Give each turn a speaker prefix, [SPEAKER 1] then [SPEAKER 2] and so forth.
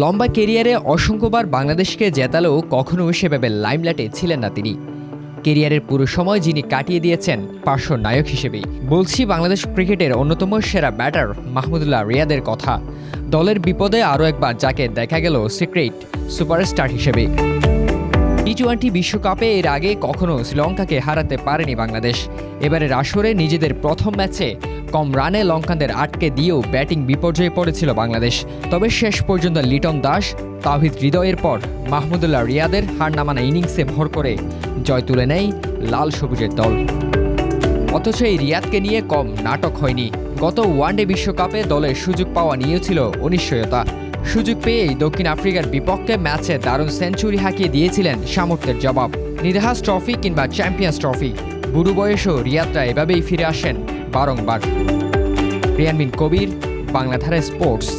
[SPEAKER 1] লম্বা কেরিয়ারে অসংখ্যবার বাংলাদেশকে জেতালেও কখনো সেভাবে লাইমলাইটে ছিলেন না তিনি। কেরিয়ারের পুরো সময় যিনি কাটিয়ে দিয়েছেন, পার্শ্ব নায়ক হিসেবেই বলছি, বাংলাদেশ ক্রিকেটের অন্যতম সেরা ব্যাটার মাহমুদুল্লাহ রিয়াদের কথা। দলের বিপদে আরও একবার যাকে দেখা গেল সিক্রেট সুপারস্টার হিসেবে। টি টোয়েন্টি বিশ্বকাপে এর আগে কখনো শ্রীলঙ্কাকে হারাতে পারেনি বাংলাদেশ। এবারের আসরে নিজেদের প্রথম ম্যাচে কম রানে লঙ্কানদের আটকে দিয়েও ব্যাটিং বিপর্যয়ে পড়েছিল বাংলাদেশ। তবে শেষ পর্যন্ত লিটন দাস, তাহিদ হৃদয়ের পর মাহমুদুল্লাহ রিয়াদের হার নামানো ইনিংসে ভর করে জয় তুলে নেয় লাল সবুজের দল। অথচ এই রিয়াদকে নিয়ে কম নাটক হয়নি। গত ওয়ানডে বিশ্বকাপে দলের সুযোগ পাওয়া নিয়েও ছিল অনিশ্চয়তা। সুযোগ পেয়েই দক্ষিণ আফ্রিকার বিপক্ষে ম্যাচে দারুণ সেঞ্চুরি হাঁকিয়ে দিয়েছিলেন সামর্থ্যের জবাব। নিদহাস ট্রফি কিংবা চ্যাম্পিয়ন্স ট্রফি। বুড়ো বয়সেও রিয়াদরা এভাবেই ফিরে আসেন বারংবার। রিয়ানমিন কবির বাংলাধারা স্পোর্টস।